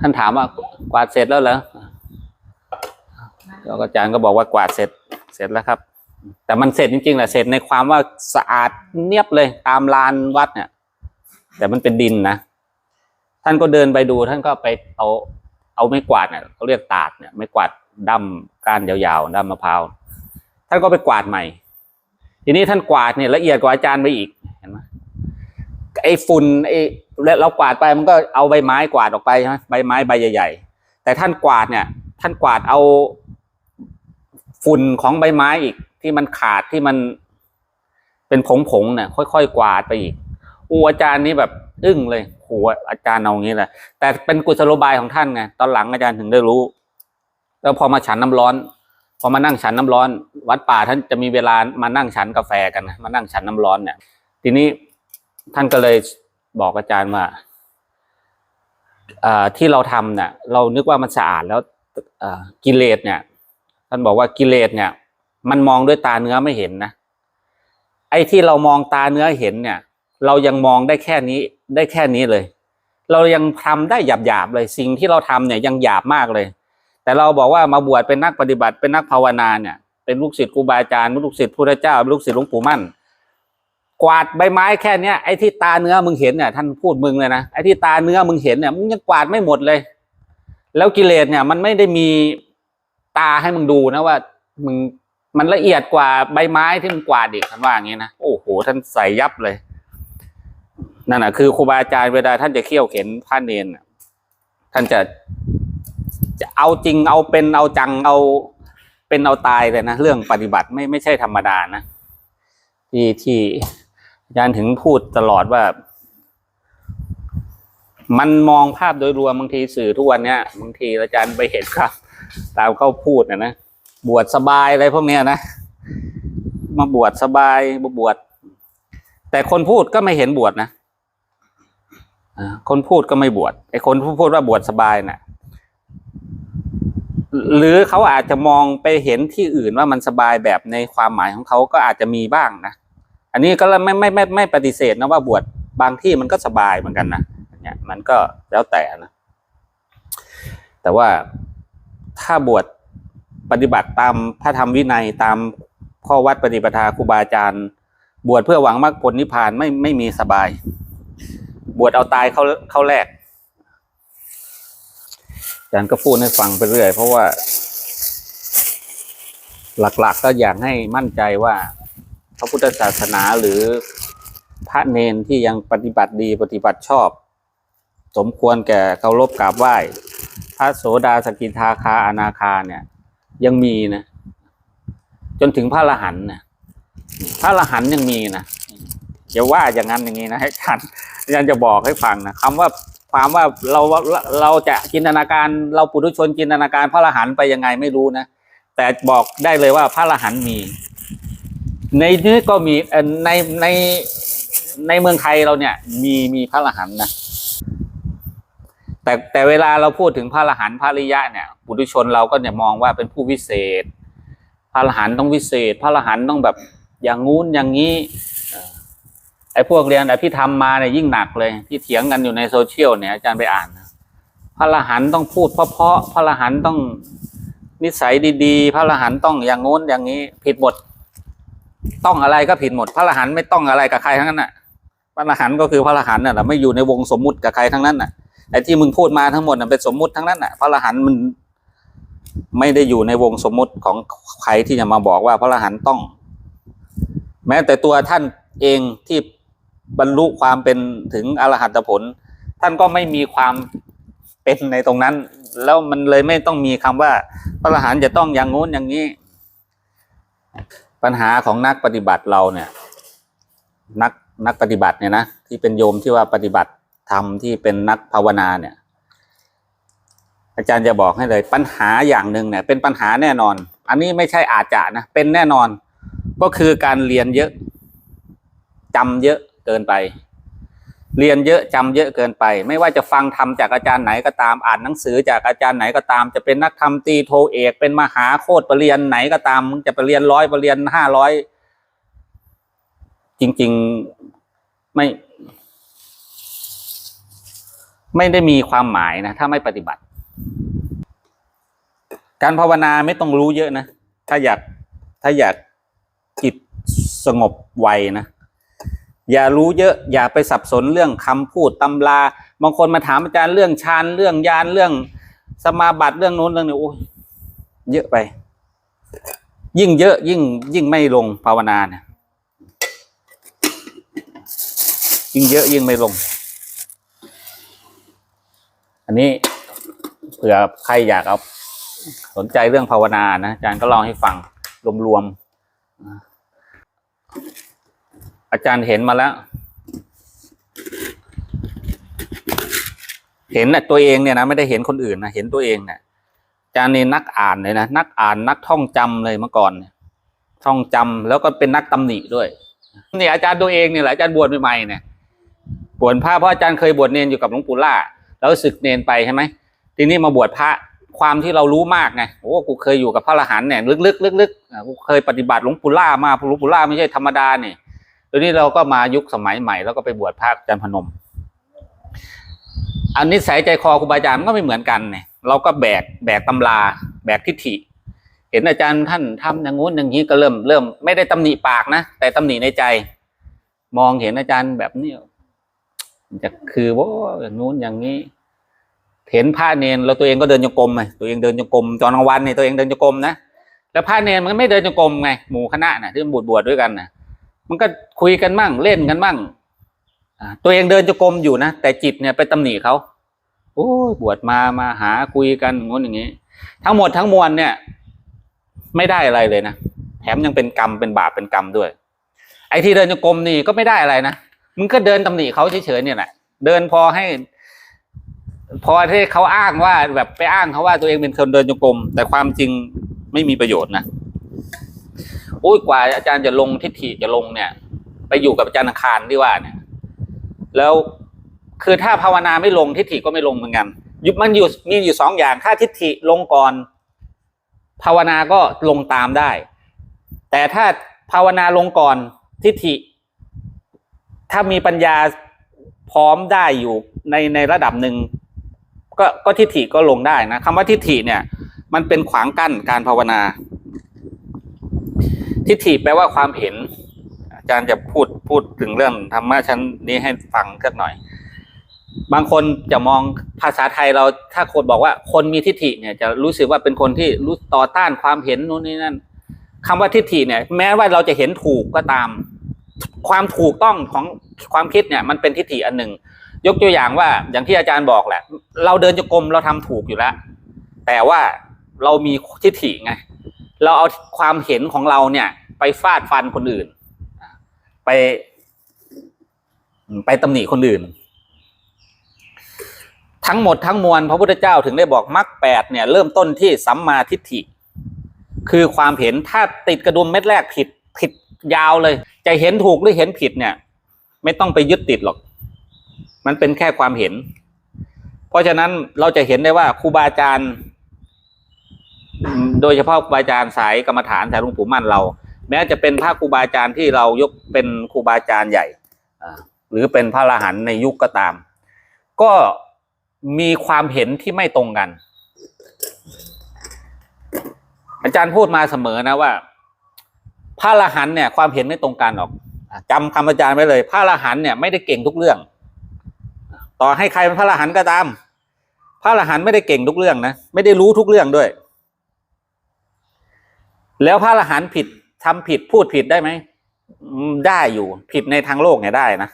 ท่านถามว่ากวาดเสร็จแล้วเหรอแล้วอาจารย์ก็บอกว่ากวาดเสร็จเสร็จแล้วครับ แต่มันเสร็จจริงๆแหละเสร็จในความว่าสะอาดเนียบเลยตามลานวัดเนี่ย แต่มันเป็นดินนะท่านก็เดินไปดูท่านก็ไปเอาเอาไม้กวาดเนี่ยเขาเรียกตาดเนี่ยไม้กวาดด้ามก้านยาวๆด้ามมะพร้าวท่านก็ไปกวาดใหม่ ทีนี้ท่านกวาดเนี่ยละเอียดกว่าอาจารย์ไปอีก ไอ้ฝุ่นไอ้เรากวาดไปมันก็เอาใบไม้กวาดออกไปใช่ไหมใบไม้ใบใหญ่ ๆ แต่ท่านกวาดเนี่ย ท่านกวาดเอาฝุ่นของใบไม้อีกที่มันขาดที่มันเป็นผงๆเนี่ยค่อยๆกวาดไปอีกอูอาจารย์นี่แบบอึ้งเลยโหอาจารย์เอางี้แหละแต่เป็นกุศโลบายของท่านไงตอนหลังอาจารย์ถึงได้รู้ แล้วพอมาฉันน้ำร้อน พอมานั่งฉันน้ำร้อน วัดป่าท่านจะมีเวลามานั่งฉันกาแฟกันมานั่งฉันน้ำร้อนเนี่ย ทีนี้ ท่านก็เลยบอกอาจารย์ว่าที่เราทำเนี่ยเรานึกว่ามันสะอาดแล้วกิเลสเนี่ย ท่านบอกว่ากิเลสเนี่ย มันมองด้วยตาเนื้อไม่เห็นนะไอ้ที่เรามองตาเนื้อเห็นเนี่ย เรายังมองได้แค่นี้ได้แค่นี้เลย เรายังทำได้หยาบๆเลยสิ่งที่เราทำเนี่ยยังหยาบมากเลย แต่เราบอกว่ามาบวชเป็นนักปฏิบัติเป็นนักภาวนาเนี่ย เป็นลูกศิษย์ครูบาอาจารย์ลูกศิษย์พระเจ้าลูกศิษย์หลวงปู่มั่น กวาดใบไม้แค่เนี้ยไอ้ที่ตาเนื้อมึงเห็นเนี่ยท่านพูดมึงเลยนะไอ้ที่ตาเนื้อมึงเห็นเนี่ยมึงยังกวาดไม่หมดเลย แล้วกิเลสเนี่ย มันไม่ได้มีตาให้มึงดูนะว่ามึงมันละเอียดกว่าใบไม้ที่มึงกวาดอีกท่านว่าอย่างนี้นะโอ้โหท่านใส่ยับเลยนั่นแหะคือครูบาอาจารย์เวลาท่านจะเขี่ยวเข็นพระเนนน่ะท่านจะจะเอาจริงเอาเป็นเอาจังเอาเป็นเอาตายเลยนะเรื่องปฏิบัติไม่ไม่ใช่ธรรมดานะที่ที่ อาจารย์ถึงพูดตลอดว่า มันมองภาพโดยรวมบางทีสื่อทุกวันเนี้ยบางทีอาจารย์ไปเห็นครับ ตามเขาพูดนะนะบวชสบายอะไรพวกเนี้ยนะมาบวชสบายมาบวชแต่คนพูดก็ไม่เห็นบวชนะคนพูดก็ไม่บวชไอ้คนพูดว่าบวชสบายน่ะ หรือเขาอาจจะมองไปเห็นที่อื่นว่ามันสบายแบบในความหมายของเขาก็อาจจะมีบ้างนะ อันนี้ก็ไม่ไม่ไม่ไม่ปฏิเสธนะว่าบวชบางที่มันก็สบายเหมือนกันนะเนี่ยมันก็แล้วแต่นะแต่ว่าถ้าบวชปฏิบัติตามพระธรรมวินัยตามข้อวัดปฏิปทาครูบาอาจารย์ บวชเพื่อหวังมรรคผลนิพพานไม่ไม่มีสบาย บวชเอาตายเข้าเข้าแรกอาจารย์ก็พูดให้ฟังไปเรื่อยเพราะว่า หลักๆก็อยากให้มั่นใจว่า พระพุทธศาสนาหรือพระเนนที่ยังปฏิบัติดีปฏิบัติชอบ สมควรแก่เคารพกราบไหว้ พระโสดาสกิทาคาอนาคาเนี่ยยังมีนะ จนถึงพระอรหันนะพระอรหันยังมีนะอย่าว่าอย่างนั้นอย่างนี้นะให้ท่านอาจารย์จะบอกให้ฟังนะคำว่าความว่าเราเราจะจินตนาการเราปุถุชนจินตนาการพระอรหันไปยังไงไม่รู้นะแต่บอกได้เลยว่าพระอรหันมี ในนี้ก็มีในในในเมืองไทยเราเนี่ย มีมีพระอรหันต์นะแต่แต่เวลาเราพูดถึงพระอรหันต์พระริยะเนี่ยปุถุชนเราก็เนี่ยมองว่าเป็นผู้วิเศษ พระอรหันต์ต้องวิเศษ พระอรหันต์ต้องแบบอย่างงู้นอย่างนี้ไอ้พวกเรียนแต่พี่ทำมาเนี่ยยิ่งหนักเลย ที่เถียงกันอยู่ในโซเชียลเนี่ยอาจารย์ไปอ่านนะพระอรหันต์ต้องพูดเพราะๆพระอรหันต์ต้องนิสัยดีๆ พระอรหันต์ต้องอย่างงู้นอย่างนี้ ผิดหมด ต้องอะไรก็ผิดหมด พระอรหันต์ไม่ต้องอะไรกับใครทั้งนั้นน่ะ พระอรหันต์ก็คือพระอรหันต์น่ะแหละไม่อยู่ในวงสมมุติกับใครทั้งนั้นน่ะไอ้ที่มึงพูดมาทั้งหมดน่ะเป็นสมมุติทั้งนั้นน่ะ พระอรหันต์มันไม่ได้อยู่ในวงสมมุติของใครที่จะมาบอกว่าพระอรหันต์ต้อง แม้แต่ตัวท่านเองที่บรรลุความเป็นถึงอรหัตผล ท่านก็ไม่มีความเป็นในตรงนั้น แล้วมันเลยไม่ต้องมีคำว่า พระอรหันต์จะต้องอย่างงู้นอย่างนี้ ปัญหาของนักปฏิบัติเราเนี่ย นักนักปฏิบัติเนี่ยนะที่เป็นโยมที่ว่าปฏิบัติธรรมที่เป็นนักภาวนาเนี่ย อาจารย์จะบอกให้เลย ปัญหาอย่างหนึ่งเนี่ย เป็นปัญหาแน่นอน อันนี้ไม่ใช่อาจจะนะเป็นแน่นอน ก็คือการเรียนเยอะจำเยอะเกินไป เรียนเยอะจำเยอะเกินไป ไม่ว่าจะฟังธรรมจากอาจารย์ไหนก็ตามอ่านหนังสือจากอาจารย์ไหนก็ตาม จะเป็นนักธรรมตีโทเอก เป็นมหาโคตรปรริญญาไหนก็ตามมึงจะไปเรียนร้อยปรริญญาห้าร้อยจริง ๆไม่ ไม่ได้มีความหมายนะ ถ้าไม่ปฏิบัติ การภาวนาไม่ต้องรู้เยอะนะ ถ้าอยากถ้าอยากจิตสงบไวนะ อย่ารู้เยอะอย่าไปสับสนเรื่องคำพูดตำราบางคนมาถามอาจารย์เรื่องฌานเรื่องยานเรื่องสมาบัติเรื่องโน้นเรื่องนี้โอ้ยเยอะไป ยิ่งเยอะยิ่งยิ่งไม่ลงภาวนาเนี่ยยิ่งเยอะยิ่งไม่ลง อันนี้เผื่อใครอยากเอาสนใจเรื่องภาวนานะอาจารย์ก็เล่าให้ฟังรวมๆ อาจารย์เห็นมาแล้ว เห็นนะตัวเองเนี่ยนะไม่ได้เห็นคนอื่นนะเห็นตัวเองเนี่ยอาจารย์นี่นักอ่านเลยนะนักอ่านนักท่องจำเลยเมื่อก่อนเนี่ยท่องจำแล้วก็เป็นนักตำหนิด้วยนี่อาจารย์ตัวเองเนี่ยแหละอาจารย์บวชใหม่ๆเนี่ยบวชพระเพราะอาจารย์เคยบวชเนนอยู่กับหลวงปู่ล่า แล้วศึกเนนไปใช่ไหมทีนี้มาบวชพระความที่เรารู้มากไงโอ้กูเคยอยู่กับพระอรหันต์เนี่ยลึกๆลึกๆกูเคยปฏิบัติหลวงปู่ล่ามาหลวงปู่ล่าไม่ใช่ธรรมดาเนี่ย ทีนี้เราก็มายุคสมัยใหม่แล้วก็ไปบวชพระอาจารย์พนม อันนี้สายใจคอครูบาอาจารย์มันก็ไม่เหมือนกันเนี่ยเราก็แบกแบกตำรา แบกทิฏฐิ เห็นอาจารย์ท่านทำอย่างงู้นอย่างนี้ก็เริ่มเริ่มไม่ได้ตำหนิปากนะแต่ตำหนิในใจ มองเห็นอาจารย์แบบนี้จะคือว่าอย่างนู้นอย่างนี้ เห็นพระเนนแล้วตัวเองก็เดินจงกรมไงตัวเองเดินจงกรมตอนกลางวันเนี่ยตัวเองเดินจงกรมนะแล้วพระเนนมันไม่เดินจงกรมไงหมู่คณะน่ะที่มันบวชบวชด้วยกันน่ะ มันก็คุยกันมั่งเล่นกันมั่งตัวเองเดินจงกรมอยู่นะแต่จิตเนี่ยไปตำหนิเขาโอ้บวชมามาหาคุยกันงนอย่างนี้ ทั้งหมดทั้งมวลเนี่ย ไม่ได้อะไรเลยนะแถมยังเป็นกรรมเป็นบาปเป็นกรรมด้วย ไอ้ที่เดินจงกรมนี่ก็ไม่ได้อะไรนะมึงก็เดินตำหนิเขาเฉยๆเนี่ยแหละเดินพอให้ พอที่เขาอ้างว่าแบบไปอ้างเขาว่าตัวเองเป็นคนเดินจงกรมแต่ความจริงไม่มีประโยชน์นะ โอ้ยกว่าอาจารย์จะลงทิฏฐิจะลงเนี่ย ไปอยู่กับอาจารย์อังคารที่ว่าเนี่ย แล้วคือถ้าภาวนาไม่ลงทิฏฐิก็ไม่ลงเหมือนกันยุมันอยู่มีอยู่สองอย่างถ้าทิฏฐิลงก่อน ภาวนาก็ลงตามได้ แต่ถ้าภาวนาลงก่อนทิฏฐิ ถ้ามีปัญญาพร้อมได้อยู่ในในระดับหนึ่งก็ก็ทิฏฐิก็ลงได้นะคำว่าทิฏฐิเนี่ย มันเป็นขวางกั้นการภาวนา ทิฏฐิแปลว่าความเห็น อาจารย์จะพูดพูดถึงเรื่องธรรมะชั้นนี้ให้ฟังสักหน่อย บางคนจะมองภาษาไทยเราถ้าคนบอกว่าคนมีทิฏฐิเนี่ยจะรู้สึกว่าเป็นคนที่รู้ต่อต้านความเห็นนู้นนี่นั่นคำว่าทิฏฐิเนี่ย แม้ว่าเราจะเห็นถูกก็ตาม ความถูกต้องของความคิดเนี่ย มันเป็นทิฏฐิอันหนึ่ง ยกตัวอย่างว่าอย่างที่อาจารย์บอกแหละ เราเดินจงกรมเราทำถูกอยู่แล้วแต่ว่าเรามีทิฏฐิไง เราเอาความเห็นของเราเนี่ย ไปฟาดฟันคนอื่น ไป ไปตำหนิคนอื่น ทั้งหมดทั้งมวลพระพุทธเจ้าถึงได้บอกมรรคแปดเนี่ย เริ่มต้นที่สัมมาทิฏฐิ คือความเห็นถ้าติดกระดุมเม็ดแรกผิดผิดยาวเลย จะเห็นถูกหรือเห็นผิดเนี่ย ไม่ต้องไปยึดติดหรอก มันเป็นแค่ความเห็น เพราะฉะนั้นเราจะเห็นได้ว่าครูบาอาจารย์ โดยเฉพาะครูบาอาจารย์สายกรรมฐานสายหลวงปู่มั่นเรา แม้จะเป็นพระครูบาอาจารย์ที่เรายกเป็นครูบาอาจารย์ใหญ่หรือเป็นพระอรหันต์ในยุคก็ตาม ก็มีความเห็นที่ไม่ตรงกัน อาจารย์พูดมาเสมอนะว่า พระอรหันต์เนี่ยความเห็นไม่ตรงกันหรอกจำคำอาจารย์ไว้เลย พระอรหันต์เนี่ยไม่ได้เก่งทุกเรื่อง ต่อให้ใครเป็นพระอรหันต์ก็ตาม พระอรหันต์ไม่ได้เก่งทุกเรื่องนะไม่ได้รู้ทุกเรื่องด้วย แล้วพระอรหันต์ผิดทำผิดพูดผิดได้ไหมได้อยู่ผิดในทางโลกเนี่ยได้นะ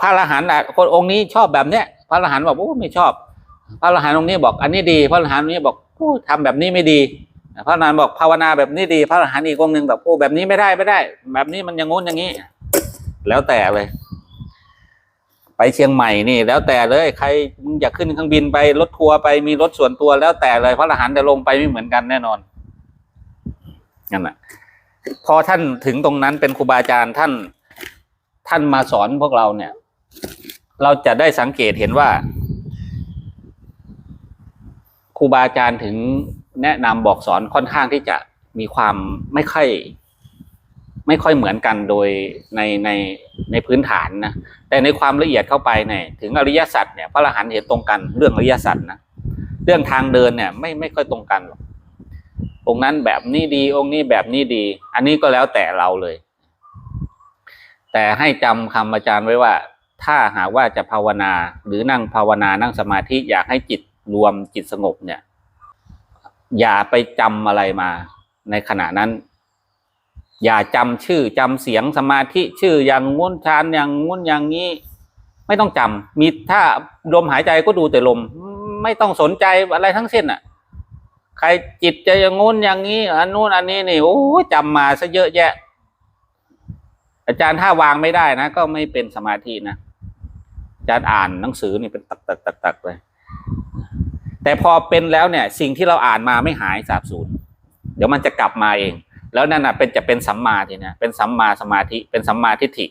พระอรหันต์อะคนองค์นี้ชอบแบบเนี้ยพระอรหันต์บอกโอ้ไม่ชอบ พระอรหันต์องค์นี้บอก อันนี้ดี พระอรหันต์องนี้บอกโอ้ทำแบบนี้ไม่ดี พระอรหันต์บอกภาวนาแบบนี้ดี พระอรหันต์อีกองค์หนึ่งแบบโอ้แบบนี้ไม่ได้ไม่ได้ แบบนี้มันอยังงู้นอย่างนี้ แล้วแต่เลย เชียงใหม่นี่ แล้วแต่เลยใครมึงอยากขึ้นเครื่องบินไปรถทัวร์ไปมีรถส่วนตัวแล้วแต่เลยพระอรหันต์จะลงไปไม่เหมือนกันแน่นอนนั่นแหละพอท่านถึงตรงนั้นเป็นครูบาอาจารย์ท่าน ท่านมาสอนพวกเราเนี่ย เราจะได้สังเกตเห็นว่าครูบาอาจารย์ถึงแนะนำบอกสอนค่อนข้างที่จะมีความไม่ค่อย ไม่ค่อยเหมือนกันโดยในในในพื้นฐานนะแต่ในความละเอียดเข้าไปเนี่ยถึงอริยสัจเนี่ยพระอรหันต์เห็นตรงกันเรื่องอริยสัจนะเรื่องทางเดินเนี่ยไม่ไม่ค่อยตรงกันหรอกองนั้นแบบนี้ดี องค์นี้แบบนี้ดี อันนี้ก็แล้วแต่เราเลย แต่ให้จำคำอาจารย์ไว้ว่า ถ้าหากว่าจะภาวนาหรือนั่งภาวนานั่งสมาธิอยากให้จิตรวมจิตสงบเนี่ย อย่าไปจำอะไรมาในขณะนั้น อย่าจำชื่อจำเสียงสมาธิชื่ออย่างงุ้นชานอย่างงุ้นอย่างนี้ ไม่ต้องจำมีถ้าลมหายใจก็ดูแต่ลม ไม่ต้องสนใจอะไรทั้งสิ้นอะ ใครจิตจะอย่างงุ้นอย่างนี้อันนู้นอันนี้นี่โอ้ยจำมาซะเยอะแยะ อาจารย์ถ้าวางไม่ได้นะ ก็ไม่เป็นสมาธินะอาจารย์อ่านหนังสือนี่เป็นตักตักตักตักเลยแต่พอเป็นแล้วเนี่ย สิ่งที่เราอ่านมาไม่หายสาบสูญเดี๋ยวมันจะกลับมาเอง แล้วนั่นน่ะเป็นจะเป็นสัมมาทีนะเป็นสัมมาสมาธิเป็นสัมมาทิฏฐิ